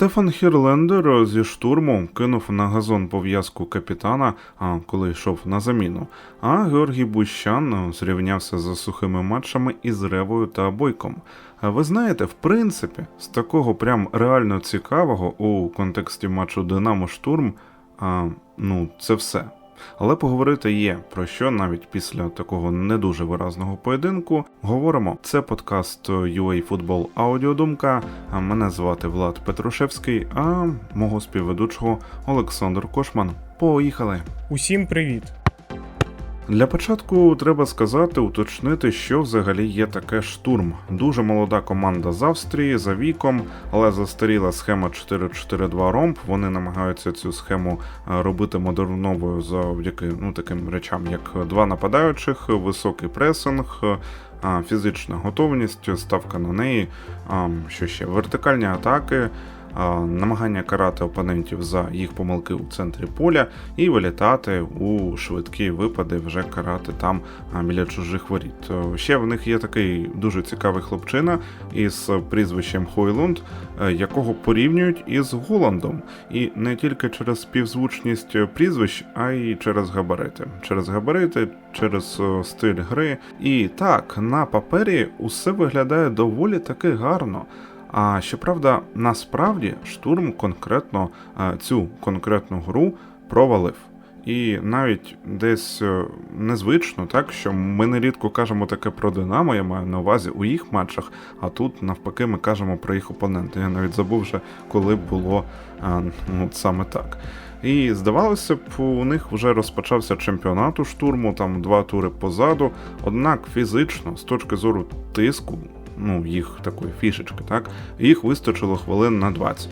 Штефан Хірлендер зі штурму кинув на газон пов'язку капітана, коли йшов на заміну. А Георгій Бущан зрівнявся за сухими матчами із Ревою та Бойком. А ви знаєте, в принципі, з такого прям реально цікавого у контексті матчу Динамо Штурм, ну, це все. Але поговорити є про що навіть після такого не дуже виразного поєдинку. Говоримо. Це подкаст UA Football Аудіодумка. Мене звати Влад Петрушевський, а мого співведучого Олександр Кошман. Поїхали! Усім привіт! Для початку треба сказати, уточнити, що взагалі є таке штурм. Дуже молода команда з Австрії за віком, але застаріла схема 4-4-2 ромб. Вони намагаються цю схему е, робити модерновою завдяки ну таким речам, як два нападаючих, високий пресинг. е, Фізична готовність, ставка на неї, що ще вертикальні атаки, намагання карати опонентів за їх помилки у центрі поля і вилітати у швидкі випади, вже карати там біля чужих воріт. Е, Ще в них є такий дуже цікавий хлопчина із прізвищем Хойлунд, е, якого порівнюють із Голландом. І не тільки через співзвучність прізвищ, а й через габарити. Через габарити, через е, стиль гри. І так, на папері усе виглядає доволі таки гарно. А щоправда, насправді штурм конкретно е, цю конкретну гру провалив. І навіть десь е, незвично, так що ми нерідко кажемо таке про Динамо, я маю на увазі у їх матчах, а тут навпаки ми кажемо про їх опонента. Я навіть забув вже, коли було е, ну, саме так. І здавалося б, у них вже розпочався чемпіонат у штурму, там два тури позаду. Однак фізично, з точки зору тиску, ну їх такої фішечки, так їх вистачило хвилин на 20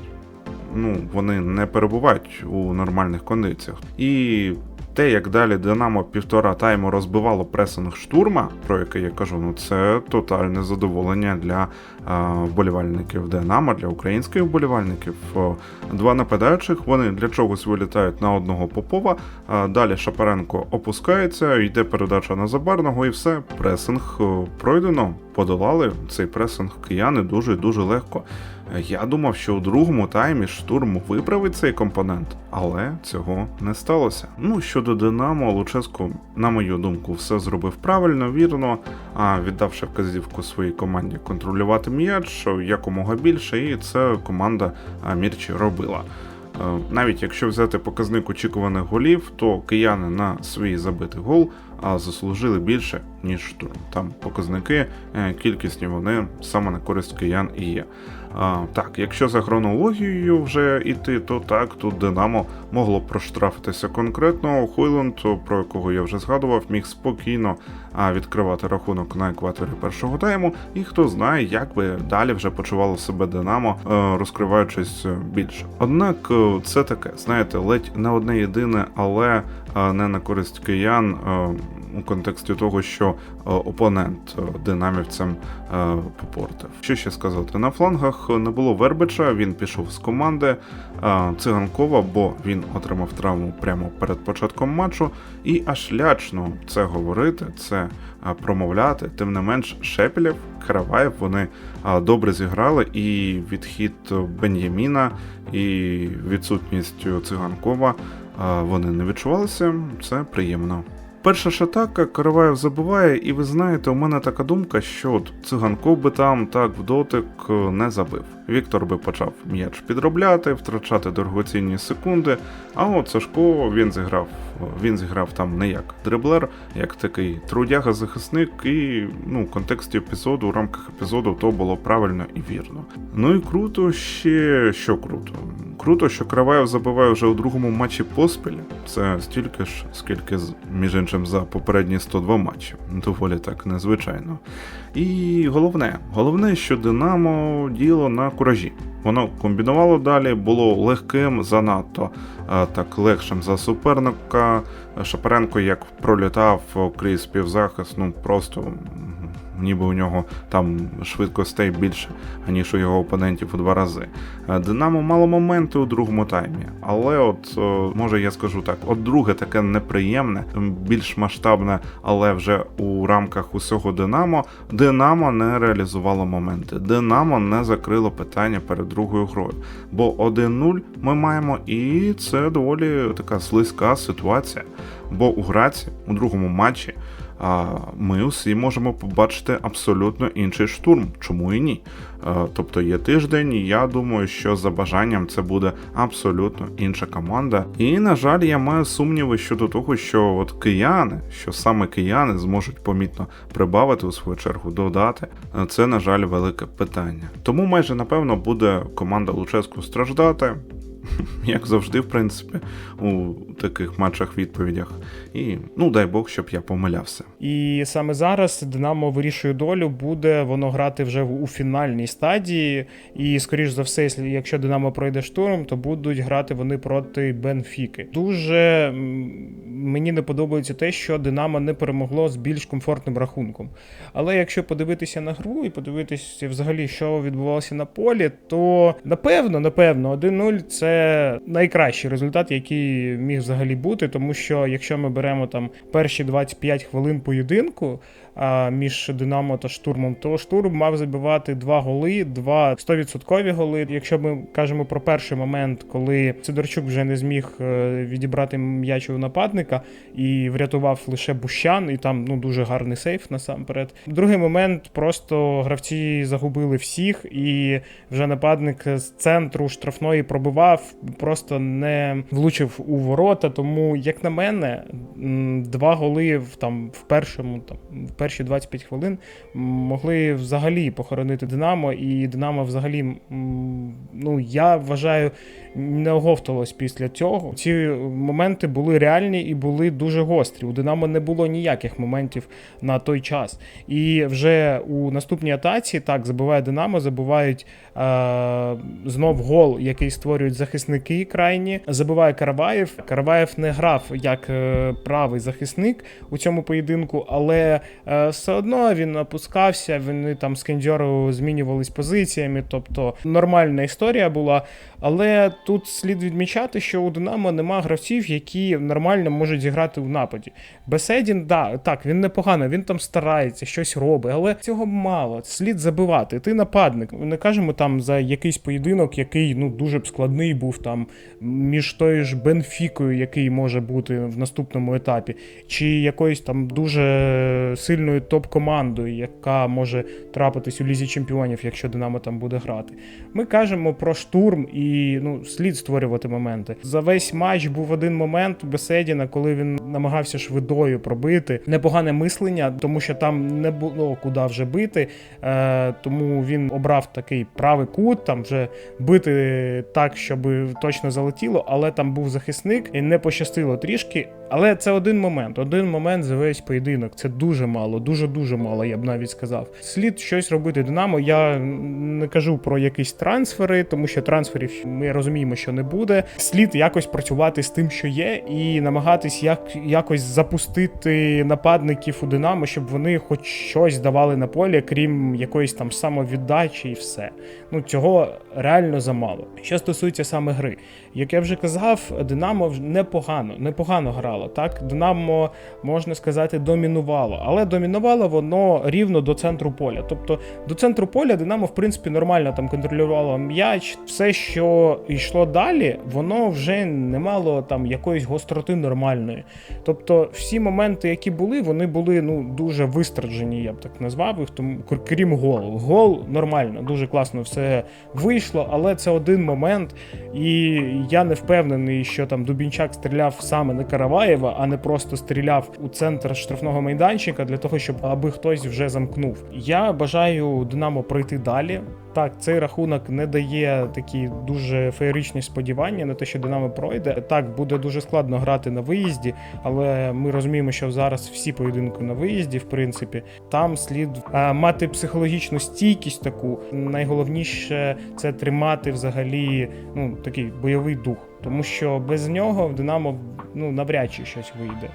ну, вони не перебувають у нормальних кондиціях. І те, як далі Динамо півтора тайму розбивало пресинг штурма, про який я кажу, ну це тотальне задоволення для а, вболівальників Динамо, для українських вболівальників. Два нападаючих вони для чогось вилітають на одного Попова. А далі Шапаренко опускається, йде передача на Забарного, і все. Пресинг пройдено. Подолали цей пресинг кияни дуже дуже легко. Я думав, що у другому таймі штурм виправить цей компонент, але цього не сталося. Ну щодо Динамо, Луческо, на мою думку, все зробив правильно, вірно, а віддавши вказівку своїй команді контролювати м'яч якомога більше, і це команда Мірчі робила. Е, Навіть якщо взяти показник очікуваних голів, то кияни на свій забитий гол а, заслужили більше, ніж штурм. Там показники е, кількісні вони саме на користь киян і є. А, так, якщо за хронологією вже йти, то так, тут Динамо могло проштрафитися конкретно. Хойланд, про якого я вже згадував, міг спокійно відкривати рахунок на екваторі першого тайму, і хто знає, як би далі вже почувало себе Динамо, е, розкриваючись е, більше. Однак це таке, знаєте, ледь не одне єдине, але не на користь киян. У контексті того, що е, опонент е, динамівцям е, попортив. Що ще сказати? На флангах не було Вербича, він пішов з команди Циганкова, бо він отримав травму прямо перед початком матчу. І аж лячно це говорити, це промовляти. Тим не менш, Шепелєв, Караваєв вони добре зіграли, і відхід Бен'яміна, і відсутність циганкова вони не відчувалися. Це приємно. Перша ж атака Караваєв забиває, і ви знаєте, у мене така думка, що от циганков би там так в дотик е, не забив. Віктор би почав м'яч підробляти, втрачати дорогоцінні секунди. А от Сашко він зіграв. Він зіграв там не як дриблер, як такий трудяга-захисник, і ну, в контексті епізоду, в рамках епізоду, то було правильно і вірно. Ну і круто ще що круто. Круто, що Караваєв забиває вже у другому матчі поспіль. Це стільки ж, скільки між іншим за попередні 102 матчі. Доволі так незвичайно. І головне, головне, що Динамо діло на куражі. Воно комбінувало далі, було легким, занадто так легшим за суперника. Шапаренко як пролітав крізь півзахист, ну просто ніби у нього там швидкостей більше, аніж у його опонентів у два рази. Е, Динамо мало моменти у другому таймі, але от е, може я скажу так: от друге таке неприємне, більш масштабне, але вже у рамках усього Динамо. Динамо не реалізувало моменти. Динамо не закрило питання перед другою грою. Бо 1-0 ми маємо, і це доволі така слизька ситуація. Бо у Граці у другому матчі ми усі можемо побачити абсолютно інший штурм. Чому і ні? Е, Тобто є тиждень, і я думаю, що за бажанням це буде абсолютно інша команда. І на жаль, я маю сумніви щодо того, що от кияни, що саме кияни зможуть помітно прибавити у свою чергу, додати. Е, Це, на жаль, велике питання. Тому майже напевно буде команда Луческу страждати. Як завжди, в принципі, у таких матчах відповідях. І ну дай Бог, щоб я помилявся. І саме зараз Динамо вирішує долю, буде воно грати вже у фінальній стадії. І, скоріш за все, якщо- Динамо пройде штурм, то будуть грати вони проти Бенфіки. Дуже мені не подобається те, що Динамо не перемогло з більш комфортним рахунком. Але якщо подивитися на гру і подивитися взагалі, що відбувалося на полі, то напевно, напевно, 1-0 це найкращий результат, який міг взагалі бути, тому що якщо ми беремо там перші 25 хвилин поєдинку між Динамо та штурмом, то штурм мав забивати два голи, два 100% голи. Якщо ми кажемо про перший момент, коли Сидорчук вже не зміг е, відібрати м'яч у нападника і врятував лише Бущан, і там ну дуже гарний сейф насамперед. Другий момент просто гравці загубили всіх, і вже нападник з центру штрафної пробивав, просто не влучив у ворота. Тому, як на мене, два голи в там в першому там в перші 25 хвилин могли взагалі похоронити Динамо, і Динамо взагалі, ну я вважаю, не оговталось після цього. Ці моменти були реальні і були дуже гострі. У Динамо не було ніяких моментів на той час. І вже у наступній атаці так забиває Динамо, забувають е, знов гол, який створюють захисники крайні. Забиває Караваєв. Караваєв не грав як е, правий захисник у цьому поєдинку, але е, все одно він опускався. Вони там з Кендьору змінювались позиціями. Тобто нормальна історія була. Але тут слід відмічати, що у Динамо нема гравців, які нормально можуть зіграти в нападі. Беседін, да, так, він непогано, він там старається, щось робить, але цього мало. Слід забивати. Ти нападник. Не кажемо там за якийсь поєдинок, який ну дуже б складний був там між тою ж Бенфікою, який може бути в наступному етапі, чи якоюсь там дуже сильною топ-командою, яка може трапитись у лізі чемпіонів, якщо Динамо там буде грати. Ми кажемо про штурм і ну, слід створювати моменти. За весь матч був один момент Беседіна, коли він намагався швидою пробити. Непогане мислення, тому що там не було куди вже бити. Е, тому він обрав такий правий кут, там вже бити так, щоб точно залетіло, але там був захисник і не пощастило трішки. Але це один момент. Один момент за весь поєдинок. Це дуже мало, дуже дуже мало, я б навіть сказав. Слід щось робити Динамо. Я не кажу про якісь трансфери, тому що трансферів ми розуміємо, що не буде. Слід якось працювати з тим, що є, і намагатись як, якось запустити нападників у Динамо, щоб вони хоч щось давали на полі, крім якоїсь там самовіддачі і все. Ну цього реально замало. Що стосується саме гри, як я вже казав, Динамо непогано, непогано грало. Так, Динамо можна сказати, домінувало, але домінувало воно рівно до центру поля. Тобто до центру поля Динамо, в принципі, нормально там контролювало м'яч. Все, що йшло далі, воно вже не мало там якоїсь гостроти нормальної. Тобто, всі моменти, які були, вони були ну дуже вистраджені, я б так назвав їх. Тому крім голу. Гол нормально, дуже класно все вийшло, але це один момент, і я не впевнений, що там Дубінчак стріляв саме на Караваєва, а не просто стріляв у центр штрафного майданчика для того, щоб аби хтось вже замкнув. Я бажаю Динамо пройти далі. Так, цей рахунок не дає такі дуже феєричні сподівання на те, що Динамо пройде. Так, буде дуже складно грати на виїзді, але ми розуміємо, що зараз всі поєдинки на виїзді, в принципі, там слід е, мати психологічну стійкість таку. Найголовніше це тримати взагалі ну, такий бойовий дух, тому що без нього в Динамо ну навряд чи щось вийде.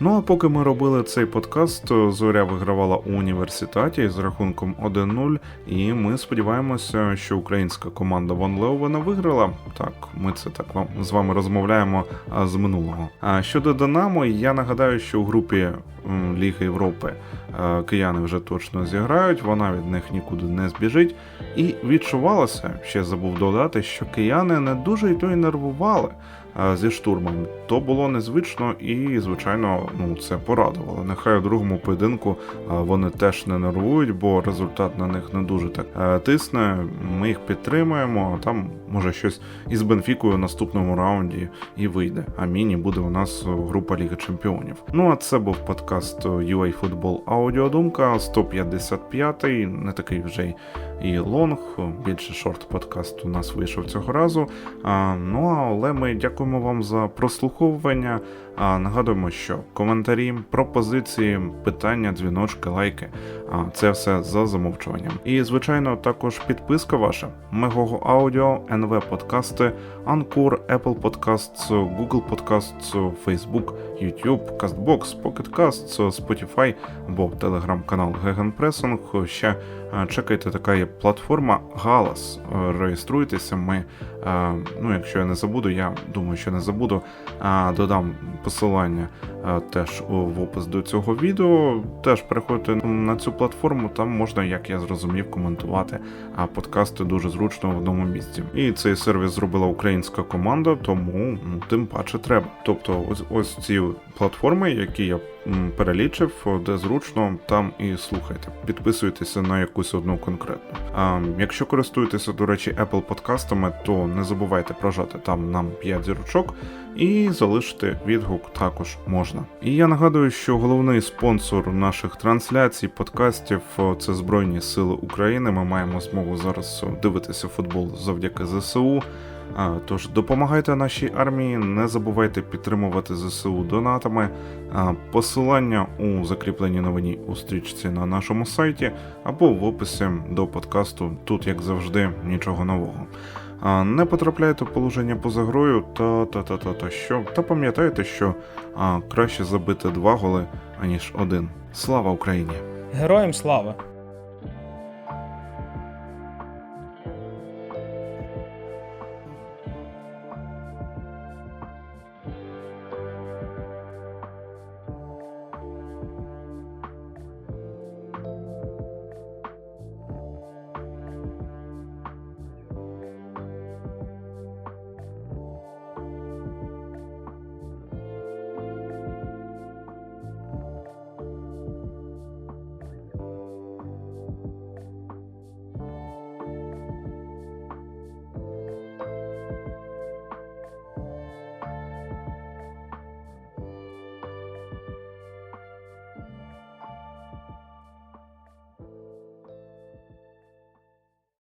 Ну а поки ми робили цей подкаст, зоря вигравала у університеті з рахунком 1-0, і ми сподіваємося, що українська команда Ван Леовена виграла. Так, ми це так вам з вами розмовляємо з минулого. А щодо Динамо, я нагадаю, що у групі Ліги Європи кияни вже точно зіграють, вона від них нікуди не збіжить. І відчувалося, ще забув додати, що кияни не дуже й то й нервували зі штурмом. То було незвично і, звичайно, ну це порадувало. Нехай у другому поєдинку е, вони теж не нервують, бо результат на них не дуже так е, тисне. Ми їх підтримуємо. а Там може щось із Бенфікою в наступному раунді і вийде. А міні буде у нас е, група Ліги Чемпіонів. Ну а це був подкаст UA Football Аудіодумка 155 не такий вже і лонг, більше шорт подкаст у нас вийшов цього разу. А, ну але ми дякуємо вам за прослуховування. А, нагадуємо, що коментарі, пропозиції, питання, дзвіночки, лайки. А, це все за замовчуванням. І звичайно, також підписка ваша. Мегого аудіо, НВ подкасти, Анкур, Apple Podcasts, Google Podcasts, Facebook, YouTube, CastBox, Pocket Casts, Spotify або телеграм-канал Гегенпресинг. Ще чекайте, така є платформа Галас. Е, Реєструйтеся. Ми, е, ну якщо я не забуду, я думаю, що не забуду. е, Додам посилання е, теж в опис до цього відео. Теж переходьте на цю платформу, там можна, як я зрозумів, коментувати подкасти дуже зручно в одному місці. І цей сервіс зробила українська команда, тому ну, тим паче треба. Тобто, ось ось ці платформи, які я перелічив, де зручно, там і слухайте. Підписуйтеся на якусь одну конкретну. А якщо користуєтеся, до речі, Apple подкастами, то не забувайте прожати там нам 5 зірочок і залишити відгук також можна. І я нагадую, що головний спонсор наших трансляцій, подкастів це Збройні Сили України. Ми маємо змогу зараз дивитися футбол завдяки ЗСУ. Тож допомагайте нашій армії, не забувайте підтримувати ЗСУ донатами. Посилання у закріпленій новині у стрічці на нашому сайті або в описі до подкасту. Тут, як завжди, нічого нового. Не потрапляйте в положення поза грою та та та та та що. Та пам'ятайте, що а, краще забити два голи, аніж один. Слава Україні! Героям слава!